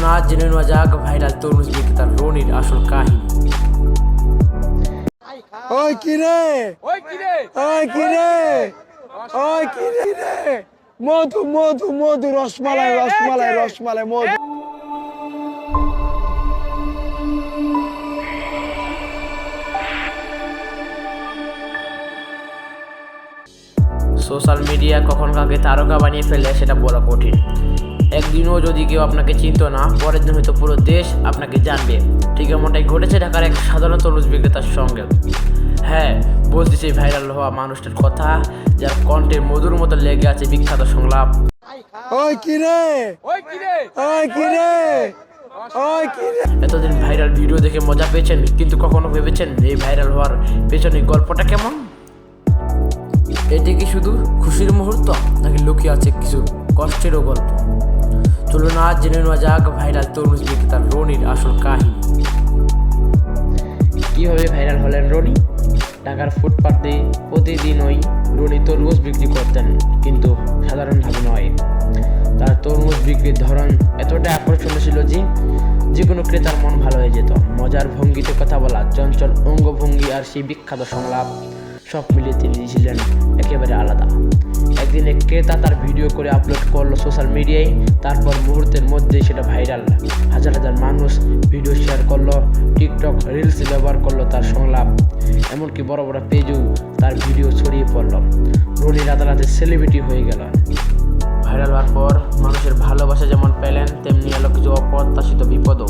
চলুন আজ জেনে নেওয়া যাক ভাইরাল তরমুজ বিক্রেতা রনির আসল কাহিনী ওই কিরে ওই কিরে ওই কিরে ওই কিরে রে মধু মধু মধু রসমালাই রসমালাই রসমালাই মধু সোশ্যাল মিডিয়া কখন কাকে তারকা বানিয়ে ফেলে সেটা বলা কঠিন। একদিনও যদি কেউ আপনাকে চিনতো না পরের দিন হয়তো পুরো দেশ আপনাকে জানবে। ঠিক এমনটাই ঘটেছে ঢাকার এক সাধারণ তরমুজ বিক্রেতার সঙ্গে। হ্যাঁ বলছি সেই ভাইরাল হওয়া মানুষটার কথা যার কণ্ঠে মধুর মতো লেগে আছে বিখ্যাত সংলাপ। ওই কিরে ওই কিরে ওই কিরে এতদিন ভাইরাল ভিডিও দেখে মজা পেয়েছেন কিন্তু কখনো ভেবেছেন এই ভাইরাল হওয়ার পেছনে গল্পটা কেমন? এটি কি শুধু খুশির মুহূর্ত নাকি লুকিয়ে আছে কিছু কষ্টেরও গল্প? চলুন আজ জেনে নেওয়া যাক ভাইরাল তরমুজ বিক্রেতা রনির আসল কাহিনী। কীভাবে ভাইরাল হলেন রনি? ঢাকার ফুটপাতে প্রতিদিনই রনি তরমুজ বিক্রি করতেন, কিন্তু সাধারণভাবে নয়। তার তরমুজ বিক্রির ধরন এতটা আকর্ষণীয় ছিল যে যে কোনো ক্রেতার মন ভালো হয়ে যেত। মজার ভঙ্গিতে কথা বলা, চঞ্চল অঙ্গভঙ্গি আর সেই বিখ্যাত সংলাপ, সব মিলিয়ে তিনি ছিলেন একেবারে আলাদা। একদিন এক ক্রেতা তার ভিডিও করে আপলোড করল সোশ্যাল মিডিয়ায় তারপর মুহূর্তের মধ্যেই সেটা ভাইরাল হাজার হাজার মানুষ ভিডিও শেয়ার করল টিকটক রিলস ব্যবহার করল তার সংলাপ। এমনকি বড় বড় পেজেও তার ভিডিও ছড়িয়ে পড়ল। রনি রাতারাতি সেলিব্রিটি হয়ে গেল। ভাইরাল হওয়ার পর মানুষের ভালোবাসা যেমন পেলেন, তেমনি এলো কিছু অপ্রত্যাশিত বিপদও।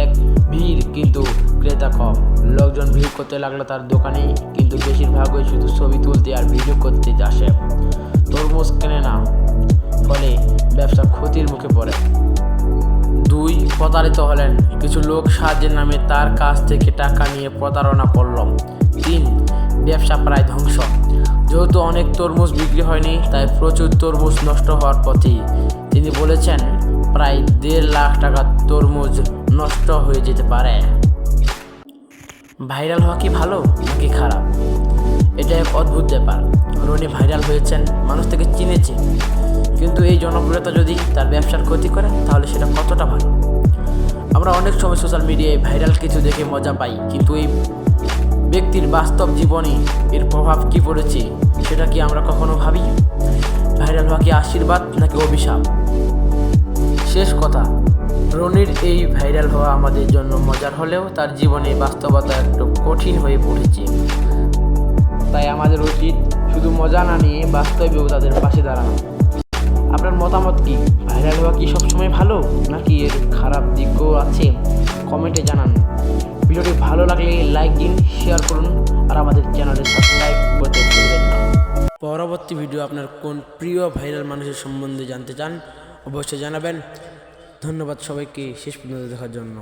এক, ভিড় কিন্তু ক্রেতা কম। লোকজন ভিড় করতে লাগল তার দোকানে কিন্তু বেশিরভাগই শুধু ছবি তুলতে আর ভিডিও করতে আসে। তরমুজ কেনে না ফলে ব্যবসা ক্ষতির মুখে পড়ে। দুই, প্রতারিত হলেন। কিছু লোক সাহায্যের নামে তার কাছ থেকে টাকা নিয়ে প্রতারণা করল। তিন, ব্যবসা প্রায় ধ্বংস। যেহেতু অনেক তরমুজ বিক্রি হয়নি, তাই প্রচুর তরমুজ নষ্ট হওয়ার পথে তিনি বলেছেন, প্রায় দেড় লাখ টাকা তরমুজ নষ্ট হয়ে যেতে পারে। ভাইরাল হওয়া কি ভালো নাকি খারাপ? অদ্ভুত ব্যাপার। রনি ভাইরাল হয়েছেন, মানুষ থেকে চিনেছে। কিন্তু এই জনপ্রিয়তা যদি তার ব্যবসার ক্ষতি করে, তাহলে সেটা কতটা ভালো? আমরা অনেক সময় সোশ্যাল মিডিয়ায় ভাইরাল কিছু দেখে মজা পাই, কিন্তু এই ব্যক্তির বাস্তব জীবনে এর প্রভাব কি পড়েছে, সেটা কি আমরা কখনো ভাবি? ভাইরাল হওয়া কি আশীর্বাদ নাকি অভিশাপ? শেষ কথা, রনির এই ভাইরাল হওয়া আমাদের জন্য মজার হলেও তার জীবনে বাস্তবতা একটু কঠিন হয়ে পড়েছে। তাই আমাদের উচিত শুধু মজা না নিয়ে বাস্তবেও তাদের পাশে দাঁড়ানো। আপনার মতামত কি? ভাইরাল হওয়া কি সবসময় ভালো, নাকি এর খারাপ দিকও আছে? কমেন্টে জানান। ভিডিওটি ভালো লাগলে লাইক দিন শেয়ার করুন, আর আমাদের চ্যানেলে সাবস্ক্রাইব করতে ভুলবেন না। পরবর্তী ভিডিও আপনার কোন প্রিয় ভাইরাল মানুষের সম্বন্ধে জানতে চান, অবশ্যই জানাবেন। ধন্যবাদ সবাইকে, শেষ পর্যন্ত দেখার জন্য।